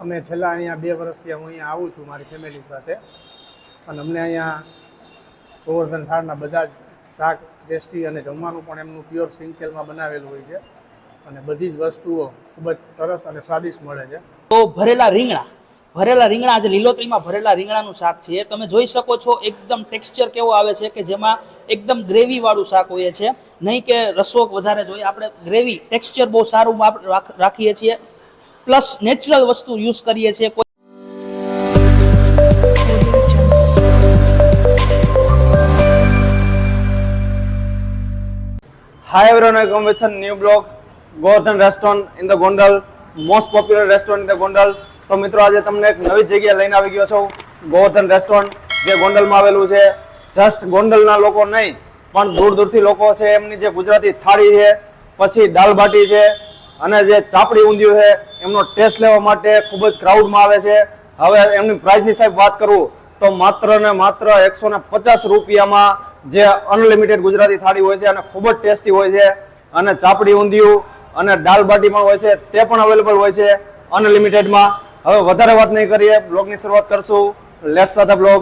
અમે છેલ્લા અહીંયા બે વર્ષથી હું અહીંયા આવું છું મારી ફેમિલી સાથે. અને અમને અહીંયા ગોવર્ધન થાળના બધા જ શાક ટેસ્ટી અને જમવાનું પણ એમનું પ્યોર સિંકેલમાં બનાવેલું હોય છે. અને બધી જ વસ્તુઓ ખૂબ જ સરસ અને સ્વાદિષ્ટ મળે છે. તો ભરેલા રીંગણા. ભરેલા રીંગણા, આજે લીલોતરીમાં ભરેલા રીંગણાનું શાક છે. તમે જોઈ શકો છો, એકદમ ટેક્સચર કેવો આવે છે કે જેમાં એકદમ ગ્રેવીવાળું શાક હોય છે. નહીં કે રસો વધારે જોઈએ. આપણે ગ્રેવી ટેક્સચર બહુ સારું રાખીએ છીએ. પ્લસ નેચરલ વસ્તુ યુઝ કરીએ છીએ. કોઈ Hi everyone, welcome with a new blog. In restaurant in the Gondal, most popular restaurant in. તો મિત્રો આજે તમને એક નવી જગ્યા લઈને આવી ગયો છું. ગોવર્ધન રેસ્ટોરન્ટ જે ગોંડલમાં આવેલું છે. જસ્ટ ગોંડલના લોકો નહીં પણ દૂર દૂરથી લોકો છે. એમની જે ગુજરાતી થાળી છે પછી દાલ બાટી છે અને જે ચાપડી ઊંધિયું છે એમનો ટેસ્ટ લેવા માટે ખૂબ જ ક્રાઉડમાં આવે છે. હવે એમની પ્રાઇસની સાહેબ વાત કરું, તો માત્ર ને માત્ર એકસો ને પચાસ રૂપિયામાં જે અનલિમિટેડ ગુજરાતી થાળી હોય છે અને ખૂબ જ ટેસ્ટી હોય છે અને ચાપડી ઊંધિયું અને દાલ બાટી પણ હોય છે, તે પણ અવેલેબલ હોય છે અનલિમિટેડમાં હવે વધારે વાત નહીં કરીએ, બ્લોગની શરૂઆત કરશું. લેટ્સ સાથે બ્લોગ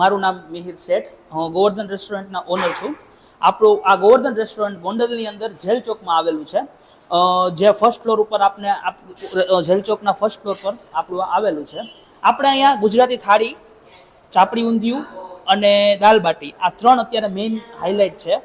મારું નામ મિહિર શેઠ. હું ગોવર્ધન રેસ્ટોરન્ટના ઓનર છું. આપણું આ ગોવર્ધન રેસ્ટોરન્ટ ગોંડલની અંદર જેલ ચોકમાં આવેલું છે. જે ફર્સ્ટ ફ્લોર ઉપર આપને આપ- જેલ ચોકના ફર્સ્ટ ફ્લોર પર આપણું આવેલું છે. આપણે અહીંયા ગુજરાતી થાળી, ચાપડી ઊંધિયું અને દાલ બાટી આ ત્રણ અત્યારે મેઇન હાઇલાઇટ છે.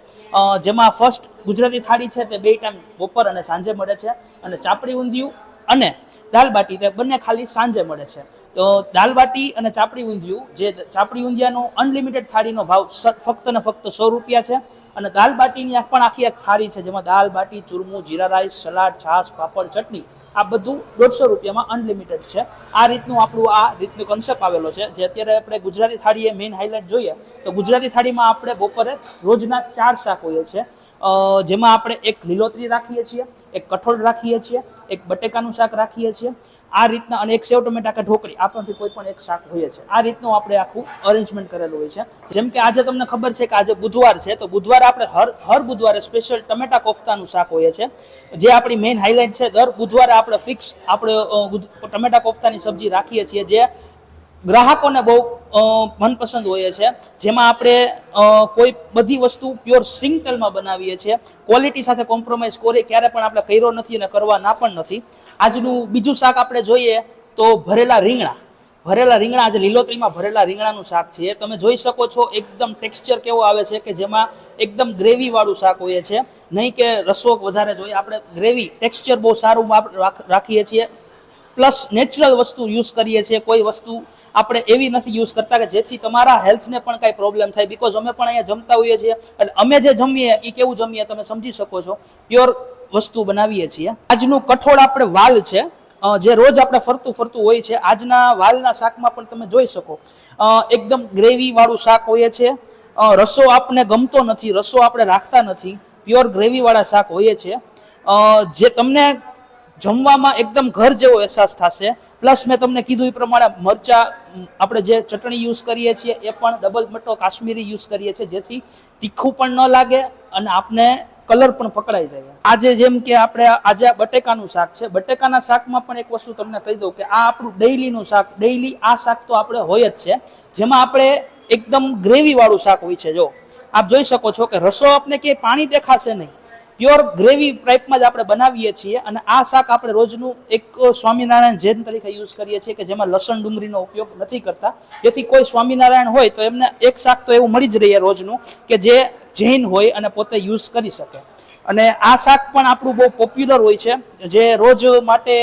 જેમાં ફર્સ્ટ ગુજરાતી થાળી છે તે બે ટાઈમ બપોર અને સાંજે મળે છે. અને ચાપડી ઊંધિયું અને દાલ બાટી તે બંને ખાલી સાંજે મળે છે. તો દાલ બાટી અને ચાપડી ઊંધિયું જે ચાપડી ઊંધિયાનો અનલિમિટેડ થાળીનો ભાવ ફક્ત ને ફક્ત સો રૂપિયા છે અને દાલ બાટીની પણ આખી એક થાળી છે જેમાં દાલ બાટી ચૂરમું જીરા રાઈસ સલાડ છાશ પાપડ ચટણી આ બધું દોઢસો રૂપિયામાં અનલિમિટેડ છે. આ રીતનું આપણું આ રીતનું કોન્સેપ્ટ આવેલો છે જે અત્યારે આપણે ગુજરાતી થાળીએ મેઇન હાઇલાઇટ જોઈએ તો ગુજરાતી થાળીમાં આપણે બપોરે રોજના ચાર શાક હોઈએ છે અ, જેમાં આપણે એક લીલોતરી રાખીએ છીએ, એક કઠોળ રાખીએ છીએ, એક બટેકાનું શાક રાખીએ છીએ. આ રીતના અને એક સેવ ટમેટા કે ઢોકળી, આપણાથી કોઈ પણ એક શાક હોય છે. આ રીતનું આપણે આખું અરેન્જમેન્ટ કરેલું હોય છે. જેમ કે આજે તમને ખબર છે કે આજે બુધવાર છે, તો બુધવારે આપણે હર હર બુધવારે સ્પેશિયલ ટમેટા કોફતાનું શાક હોય છે. જે આપણી મેઇન હાઇલાઇટ છે, દર બુધવારે આપણે ફિક્સ આપણે ટમેટા કોફતાની સબ્જી રાખીએ છીએ, જે ગ્રાહકોને બહુ મનપસંદ હોય છે. જેમાં આપણે કોઈ બધી વસ્તુ પ્યોર સિંગ તેલમાં બનાવીએ છીએ. ક્વોલિટી સાથે કોમ્પ્રોમાઇઝ કરે ક્યારે પણ આપણે કર્યો નથી અને કરવા ના પણ નથી. આજનું બીજું શાક આપણે જોઈએ તો ભરેલા રીંગણા. ભરેલા રીંગણા આજે લીલોતરીમાં ભરેલા રીંગણાનું શાક છે. તમે જોઈ શકો છો એકદમ ટેક્સચર કેવો આવે છે કે જેમાં એકદમ ગ્રેવીવાળું શાક હોય છે. નહીં કે રસો વધારે જોઈએ. આપણે ગ્રેવી ટેક્સચર બહુ સારું રાખીએ છીએ. પ્લસ નેચરલ વસ્તુ યુઝ કરીએ છીએ, કોઈ વસ્તુ આપણે એવી નથી યુઝ કરતા કે જેથી તમારા હેલ્થને પણ કાંઈ પ્રોબ્લેમ થાય. બીકોઝ અમે પણ અહીંયા જમતા હોઈએ છીએ અને અમે જે જમીએ એ કેવું જમીએ તમે સમજી શકો છો. પ્યોર વસ્તુ બનાવીએ છીએ. આજનું કઠોળ આપણે વાલ છે જે રોજ આપણે ફરતું ફરતું હોય છે, આજના વાલના શાકમાં પણ તમે જોઈ શકો. એકદમ ગ્રેવીવાળું શાક હોય છે. રસો આપને ગમતો નથી, રસો આપણે રાખતા નથી. પ્યોર ગ્રેવીવાળા શાક હોય છે. જે તમને જમવામાં એકદમ ઘર જેવો અહેસાસ થશે. પ્લસ મેં તમને કીધું એ પ્રમાણે મરચા આપણે જે ચટણી યુઝ કરીએ છીએ એ પણ ડબલ મટો કાશ્મીરી યુઝ કરીએ છીએ, જેથી તીખું પણ ન લાગે અને આપને કલર પણ પકડાઈ જાય. આજે જેમ કે આપણે, આજે બટેકાનું શાક છે. બટેકાના શાકમાં પણ એક વસ્તુ તમને કહી દઉં કે આ આપણું ડેઈલીનું શાક, ડેઈલી આ શાક તો આપણે હોય જ છે. જેમાં આપણે એકદમ ગ્રેવીવાળું શાક હોય છે, જો. આપ જોઈ શકો છો કે રસો આપને ક્યાંય પાણી દેખાશે નહીં. પ્યોર ગ્રેવી ટાઈપમાં જ આપણે બનાવીએ છીએ અને આ શાક આપણે રોજનું એક સ્વામિનારાયણ જૈન તરીકે યુઝ કરીએ છીએ કે જેમાં લસણ ડુંગળીનો ઉપયોગ નથી કરતા. જેથી કોઈ સ્વામિનારાયણ હોય તો એમને એક શાક તો એવું મળી જ રહીએ રોજનું કે જે જૈન હોય અને પોતે યુઝ કરી શકે. અને આ શાક પણ આપણું બહુ પોપ્યુલર હોય છે. જે રોજ માટે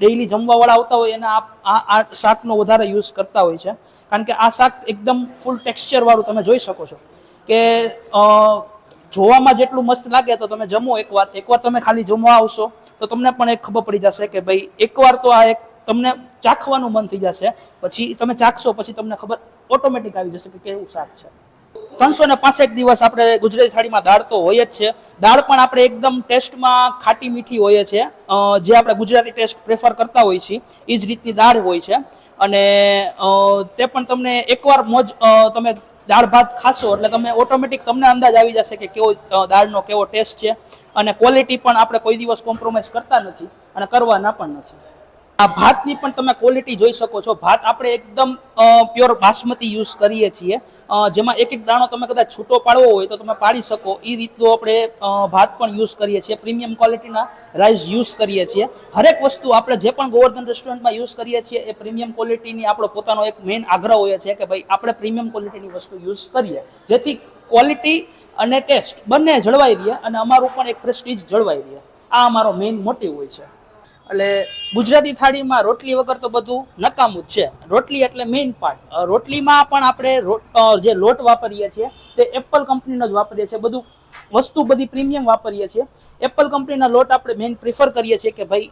ડેઈલી જમવાવાળા આવતા હોય એને આ શાકનો વધારે યુઝ કરતા હોય છે. કારણ કે આ શાક એકદમ ફૂલ ટેક્સચરવાળું તમે જોઈ શકો છો. કે જોવામાં જેટલું મસ્ત લાગે તો તમે જમો એકવાર. એકવાર તમે ખાલી જમવા આવશો તો તમને પણ એક ખબર પડી જશે કે ભાઈ, એકવાર તો આ એક તમને ચાખવાનું મન થઈ જશે. પછી તમે ચાખશો, પછી તમને ખબર ઓટોમેટિક આવી જશે કે કેવું શાક છે. ત્રણસો ને પાસઠ દિવસ આપણે ગુજરાતી થાળીમાં દાળ તો હોય જ છે. દાળ પણ આપણે એકદમ ટેસ્ટમાં ખાટી મીઠી હોય છે. જે આપણે ગુજરાતી ટેસ્ટ પ્રેફર કરતા હોઈએ છીએ એ જ રીતની દાળ હોય છે. અને તે પણ તમને એકવાર મોજ તમે દાળ ભાત ખાશો એટલે તમે ઓટોમેટિક તમને અંદાજ આવી જશે કે કેવો દાળનો કેવો ટેસ્ટ છે. અને ક્વોલિટી પણ આપણે કોઈ દિવસ કોમ્પ્રોમાઇઝ કરતા નથી અને કરવાના પણ નથી. આ ભાતની પણ તમે ક્વોલિટી જોઈ શકો છો. ભાત આપણે એકદમ પ્યોર બાસમતી યુઝ કરીએ છીએ. જેમાં એક એક દાણો તમે કદાચ છૂટો પાડવો હોય તો તમે પાડી શકો. એ રીતનું આપણે ભાત પણ યુઝ કરીએ છીએ. પ્રીમિયમ ક્વોલિટીના રાઈસ યુઝ કરીએ છીએ. હરેક વસ્તુ આપણે જે પણ ગોવર્ધન રેસ્ટોરન્ટમાં યુઝ કરીએ છીએ, એ પ્રીમિયમ ક્વોલિટીની આપણો પોતાનો એક મેઇન આગ્રહ હોય છે કે ભાઈ આપણે પ્રીમિયમ ક્વોલિટીની વસ્તુ યુઝ કરીએ. જેથી ક્વોલિટી અને ટેસ્ટ બંને જળવાઈ રહે અને અમારું પણ એક પ્રેસ્ટીજ જળવાઈ રહે. આ અમારો મેઇન મોટિવ હોય છે. એટલે ગુજરાતી થાળીમાં રોટલી વગર તો બધું નકામું જ છે. રોટલી એટલે મેઇન પાર્ટ રોટલીમાં પણ આપણે જે લોટ વાપરીએ છીએ, તે એપલ કંપનીનો જ વાપરીએ છીએ. બધું વસ્તુ બધી પ્રીમિયમ વાપરીએ છીએ. એપલ કંપનીના લોટ આપણે મેઇન પ્રિફર કરીએ છીએ કે ભાઈ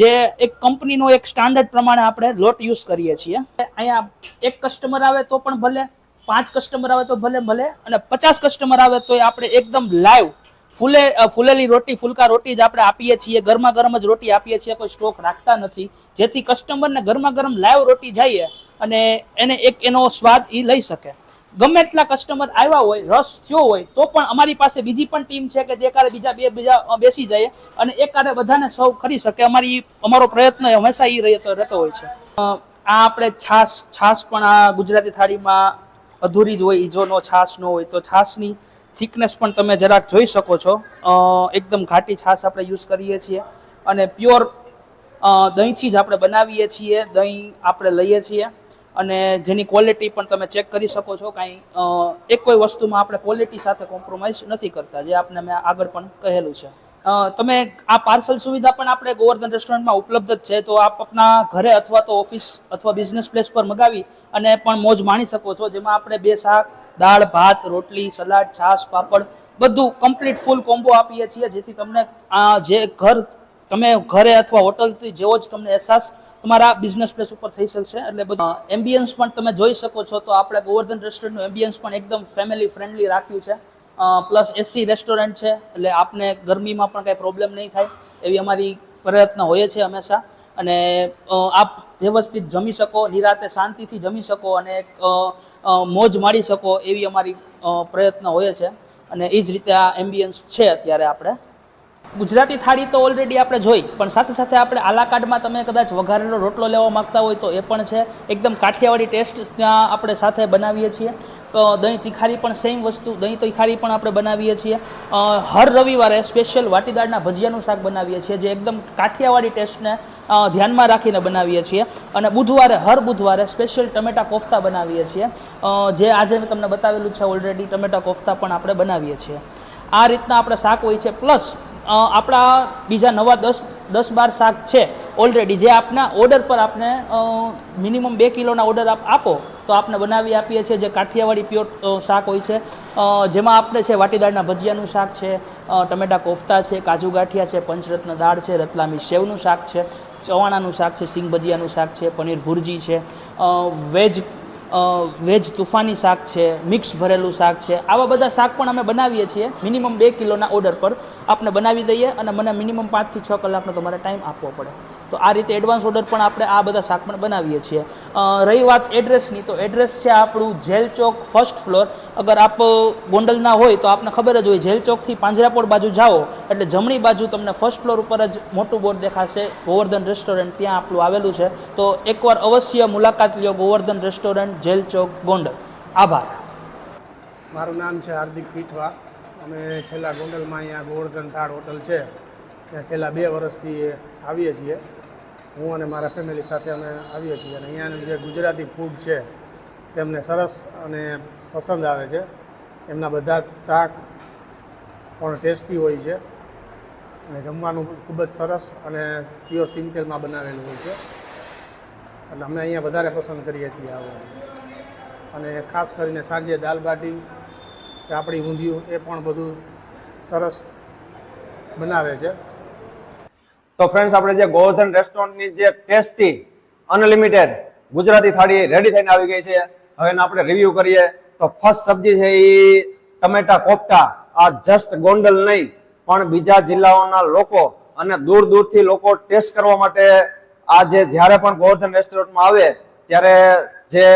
જે એક કંપનીનો એક સ્ટાન્ડર્ડ પ્રમાણે આપણે લોટ યુઝ કરીએ છીએ. અહીંયા એક કસ્ટમર આવે તો પણ ભલે, પાંચ કસ્ટમર આવે તો ભલે ભલે, અને પચાસ કસ્ટમર આવે તો આપણે એકદમ લાઈવ ફૂલે ફૂલેલી રોટી, ફૂલકા રોટી જ આપણે આપીએ છીએ. ગરમા ગરમ જ રોટી આપીએ છીએ. કોઈ સ્ટોક રાખતા નથી. જેથી કસ્ટમરને ગરમા ગરમ લાઈવ રોટી જઈએ અને એને એક એનો સ્વાદ એ લઈ શકે. ગમે એટલા કસ્ટમર આવ્યા હોય, રસ થયો હોય, તો પણ અમારી પાસે બીજી પણ ટીમ છે કે જે કારે બીજા બે, બીજા બેસી જાય અને એક કારે બધાને સૌ કરી શકે. અમારી અમારો પ્રયત્ન હંમેશા એ રહેતો હોય છે. આ આપણે છાશ છાશ પણ આ ગુજરાતી થાળીમાં અધૂરી જ હોય ઈજોનો નો ન હોય તો છાશની થિકનેસ પણ તમે જરાક જોઈ શકો છો. એકદમ ઘાટી છાશ આપણે યુઝ કરીએ છીએ અને પ્યોર દહીંથી જ આપણે બનાવીએ છીએ, દહીં આપણે લઈએ છીએ અને જેની ક્વોલિટી પણ તમે ચેક કરી શકો છો કાંઈ એક કોઈ વસ્તુમાં આપણે ક્વોલિટી સાથે કોમ્પ્રોમાઇઝ નથી કરતા, જે આપણે મેં આગળ પણ કહેલું છે. તમે આ પાર્સલ સુવિધા પણ આપણે ગોવર્ધન રેસ્ટોરન્ટમાં ઉપલબ્ધ જ છે, તો આપ આપના ઘરે અથવા તો ઓફિસ અથવા બિઝનેસ પ્લેસ પર મગાવી અને પણ મોજ માણી શકો છો. જેમાં આપણે બે શાક, દાળ, ભાત, રોટલી, સલાડ, છાશ, પાપડ બધું કમ્પ્લીટ ફૂલ કોમ્બો આપીએ છીએ, જેથી તમને આ જે ઘર, તમે ઘરે અથવા હોટલથી જેવો જ તમને અહેસાસ તમારા બિઝનેસ પ્લેસ ઉપર થઈ શકશે. એટલે બધું એમ્બિયન્સ પણ તમે જોઈ શકો છો, તો આપણે ગોવર્ધન રેસ્ટોરન્ટનું એમ્બિયન્સ પણ એકદમ ફેમિલી ફ્રેન્ડલી રાખ્યું છે. પ્લસ એસી રેસ્ટોરન્ટ છે, એટલે આપને ગરમીમાં પણ કાંઈ પ્રોબ્લેમ નહીં થાય, એવી અમારી પ્રયત્ન હોય છે હંમેશા. અને આપ વ્યવસ્થિત જમી શકો, નિરાતે શાંતિથી જમી શકો અને મોજ માણી શકો એવી અમારી પ્રયત્ન હોય છે. અને એ જ રીતે આ એમ્બિયન્સ છે અત્યારે આપણે. ગુજરાતી થાળી તો ઓલરેડી આપણે જોઈ, પણ સાથે સાથે આપણે આલાકાડમાં તમે કદાચ વઘારેલો રોટલો લેવા માંગતા હોય તો એ પણ છે. એકદમ કાઠિયાવાડી ટેસ્ટ ત્યાં આપણે સાથે બનાવીએ છીએ. દહીં તીખારી પણ સેમ વસ્તુ. દહીં તીખારી પણ આપણે બનાવીએ છીએ. હર રવિવારે સ્પેશિયલ વાટીદાળના ભજીયાનું શાક બનાવીએ છીએ, જે એકદમ કાઠિયાવાડી ટેસ્ટને ધ્યાનમાં રાખીને બનાવીએ છીએ. અને બુધવારે, હર બુધવારે સ્પેશિયલ ટમેટા કોફતા બનાવીએ છીએ. જે આજે મેં તમને બતાવેલું છે ઓલરેડી ટમેટા કોફતા પણ આપણે બનાવીએ છીએ. આ રીતના આપણે શાક હોય છે. પ્લસ આપણા બીજા નવા દસ દસ બાર શાક છે ઓલરેડી જે આપના ઓર્ડર પર આપને મિનિમમ બે કિલોના ઓર્ડર આપ આપો. તો આપને બનાવી આપીએ છીએ જે કાઠિયાવાડી પ્યોર શાક હોય છે. જેમાં આપણે છે વાટીદાળના ભજીયાનું શાક છે ટમેટા કોફતા છે, કાજુ ગાંઠિયા છે, પંચરત્ન દાળ છે, રતલામી સેવનું શાક છે, ચવાણાનું શાક છે, સિંગ ભજીયાનું શાક છે, પનીર ભુરજી છે વેજ વેજ તુફાની શાક છે, મિક્સ ભરેલું શાક છે. આવા બધા શાક પણ અમે બનાવીએ છીએ. મિનિમમ બે કિલોના ઓર્ડર પર આપણે બનાવી દઈએ અને મને મિનિમમ પાંચથી છ કલાકનો તમારે ટાઈમ આપવો પડે. તો આ રીતે એડવાન્સ ઓર્ડર પણ આપણે આ બધા શાક પણ બનાવીએ છીએ. રહી વાત એડ્રેસની તો એડ્રેસ છે આપણું જેલ ચોક ફર્સ્ટ ફ્લોર અગર આપ ગોંડલના હોય તો આપને ખબર જ હોય, જેલ ચોકથી પાંજરાપોળ બાજુ જાઓ, એટલે જમણી બાજુ તમને ફર્સ્ટ ફ્લોર ઉપર જ મોટું બોર્ડ દેખાશે, ગોવર્ધન રેસ્ટોરન્ટ ત્યાં આપણું આવેલું છે. તો એકવાર અવશ્ય મુલાકાત લ્યો ગોવર્ધન રેસ્ટોરન્ટ જેલ ચોક, ગોંડલ. આભાર. મારું નામ છે હાર્દિક પીઠવા. અમે છેલ્લા ગોંડલમાં અહીંયા ગોવર્ધન થાળ હોટલ છે. ત્યાં છેલ્લા બે વર્ષથી આવીએ છીએ. હું અને મારા ફેમિલી સાથે અમે આવીએ છીએ અને અહીંયાનું જે ગુજરાતી ફૂડ છે, તેમને સરસ અને પસંદ આવે છે. એમના બધા જ શાક પણ ટેસ્ટી હોય છે. અને જમવાનું ખૂબ જ સરસ અને પ્યોર સિંગતેલમાં બનાવેલું હોય છે. એટલે અમે અહીંયા વધારે પસંદ કરીએ છીએ આવું. અને ખાસ કરીને સાંજે દાલ બાટી કે આપણી ઊંધિયું એ પણ બધું સરસ બનાવે છે. તો ફ્રેન્ડ્સ આપણે જે ગોવર્ધન રેસ્ટોરન્ટની જે ટેસ્ટી, અનલિમિટેડ ગુજરાતી થાળી રેડી થઈને આવી ગઈ છે. હવે એનો આપણે રિવ્યૂ કરીએ. તો ફર્સ્ટ સબ્જી છે એ ટમેટા કોફતા. આ જસ્ટ ગોંડલ નહીં, પણ બીજા જિલ્લાઓના લોકો અને દૂર દૂરથી લોકો ટેસ્ટ કરવા માટે આ જે જ્યારે પણ ગોવર્ધન રેસ્ટોરન્ટમાં આવે, ત્યારે જે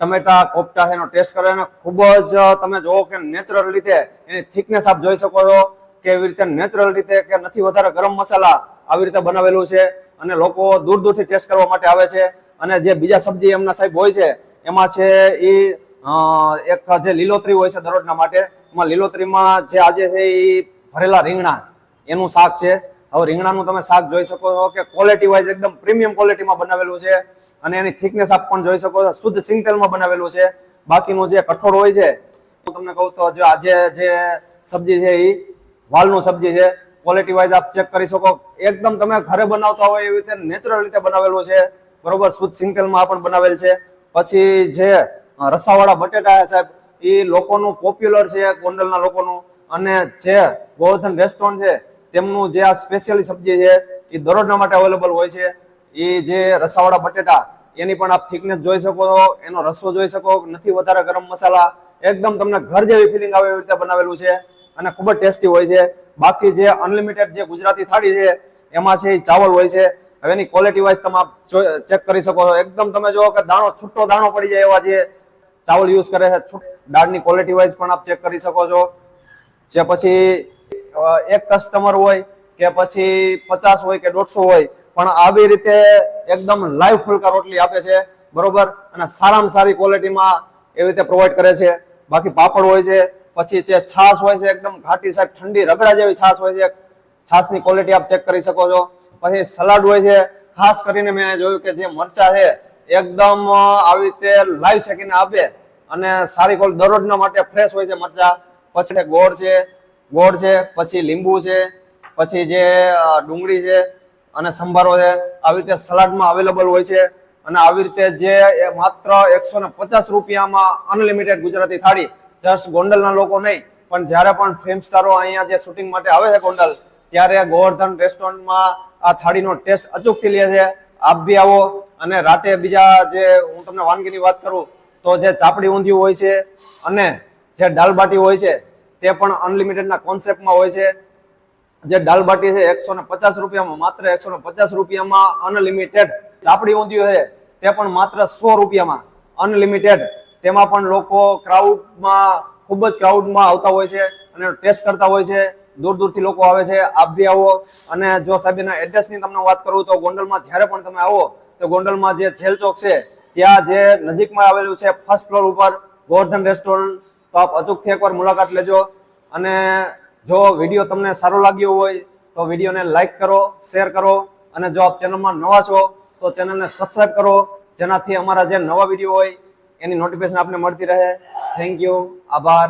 ટમેટા, કોફતા એનો ટેસ્ટ કરે અને ખૂબ જ, તમે જોવો કે નેચરલ રીતે એની થિકનેસ આપ જોઈ શકો છો કે એવી રીતે નેચરલ રીતે કે નથી વધારે ગરમ મસાલા આવી રીતે બનાવેલું છે અને લોકો દૂર દૂરથી ટેસ્ટ કરવા માટે આવે છે. અને જે બીજા સબ્જી એમના સાહેબ હોય છે, એમાં છે એ એક જે લીલોતરી હોય છે દરરોજના માટે, એમાં લીલોતરીમાં જે આજે છે એ ભરેલા રીંગણા, એનું શાક છે. હવે રીંગણાનું તમે શાક જોઈ શકો છો કે ક્વોલિટી વાઇઝ એકદમ પ્રીમિયમ ક્વોલિટીમાં બનાવેલું છે. અને એની થિકનેસ આપ પણ જોઈ શકો છો, શુદ્ધ સિંગતેલમાં બનાવેલું છે. બાકીનું જે કઠોળ હોય છે, હું તમને કહું તો આજે જે સબ્જી છે એ, વાલનું સબ્જી છે ક્વોલિટી વાઇઝ આપ ચેક કરી શકો. એકદમ તમે ઘરે બનાવતા હોય એવી રીતે નેચરલ રીતે બનાવેલું છે. બરોબર, શુદ્ધ સિંગતેલમાં પણ બનાવેલ છે. પછી જે રસાવાળા બટેટા સાહેબ એ લોકોનું પોપ્યુલર છે, ગોંડલના લોકોનું. અને જે ગોવર્ધન રેસ્ટોરન્ટ છે, તેમનું જે આ સ્પેશિયલી સબ્જી છે એ દરરોજના માટે અવેલેબલ હોય છે. એ જે રસાવાળા બટેટા, એની પણ આપ થિકનેસ જોઈ શકો. એનો રસો જોઈ શકો. નથી વધારે ગરમ મસાલા. એકદમ તમને ઘર જેવી ફિલિંગ આવે એવી રીતે બનાવેલું છે. અને ખૂબ જ ટેસ્ટી હોય છે. બાકી જે અનલિમિટેડ જે ગુજરાતી થાળી છે, એમાં છે એ ચાવલ હોય છે. હવે એની ક્વોલિટી વાઇઝ તમે ચેક કરી શકો છો. એકદમ તમે જો કે દાણો, છૂટો દાણો પડી જાય એવા જે ચાવલ યુઝ કરે છે, છૂટ દાળની ક્વોલિટી વાઇઝ પણ આપ ચેક કરી શકો છો. જે પછી એક કસ્ટમર હોય કે પછી પચાસ હોય કે દોઢસો હોય, પણ આવી રીતે એકદમ લાઈવ ફુલકા રોટલી આપે છે, બરોબર? અને સારામાં સારી ક્વોલિટીમાં એવી રીતે પ્રોવાઈડ કરે છે. બાકી પાપડ હોય છે પછી જે છાશ હોય છે એકદમ ઘાટી સાહેબ ઠંડી રગડા જેવી છાશ હોય છે. છાશની ક્વોલિટી આપ ચેક કરી શકો છો. પછી સલાડ હોય છે, ખાસ કરીને મેં જોયું કે જે મરચા છે, એકદમ આવી રીતે લાઈવ શેકીને આપે અને સારી ક્વોલિટી દરરોજના માટે ફ્રેશ હોય છે મરચા. પછી ગોળ છે ગોળ છે, પછી લીંબુ છે, પછી જે ડુંગળી છે અને સંભારો છે, આવી રીતે સલાડમાં અવેલેબલ હોય છે અને આવી રીતે જે માત્ર એકસો ને પચાસ રૂપિયામાં અનલિમિટેડ ગુજરાતી થાળી જસ્ટ ગોંડલના લોકો નહીં, પણ જ્યારે પણ ફિલ્મ સ્ટારો અહીંયા જે શૂટિંગ માટે આવે છે ગોંડલ, ત્યારે ગોવર્ધન રેસ્ટોરન્ટમાં આ થાળીનો ટેસ્ટ અચૂકથી લે છે. આપ બી આવો અને રાતે બીજા જે હું તમને વાનગીની વાત કરું, તો જે ચાપડી ઊંધિયું હોય છે અને જે દાલબાટી હોય છે, તે પણ અનલિમિટેડના કોન્સેપ્ટમાં હોય છે. જે દાલબાટી છે એકસો ને પચાસ રૂપિયામાં, માત્ર એકસો ને પચાસ રૂપિયામાં અનલિમિટેડ ચાપડી ઊંધિયું છે, તે પણ માત્ર સો રૂપિયામાં અનલિમિટેડ તેમાં પણ લોકો ક્રાઉડમાં ખૂબ જ ક્રાઉડમાં આવતા હોય છે અને ટેસ્ટ કરતા હોય છે. દૂર દૂરથી લોકો આવે છે. આપ બી આવો. અને જો સાહેબના એડ્રેસની તમને વાત કરું તો ગોંડલમાં જ્યારે પણ તમે આવો, તો ગોંડલમાં જે જેલ ચોક છે, ત્યાં જે નજીકમાં આવેલું છે ફર્સ્ટ ફ્લોર ઉપર ગોવર્ધન રેસ્ટોરન્ટ તો આપ અચૂકથી એકવાર મુલાકાત લેજો. અને જો વીડિયો તમને સારો લાગ્યો હોય, તો વિડીયોને લાઈક કરો શેર કરો. અને જો આપ ચેનલમાં નવા છો, તો ચેનલને સબસ્ક્રાઈબ કરો. જેનાથી અમારા જે નવા વીડિયો હોય એની નોટિફિકેશન આપને મળતી રહે. થેન્ક યુ આભાર.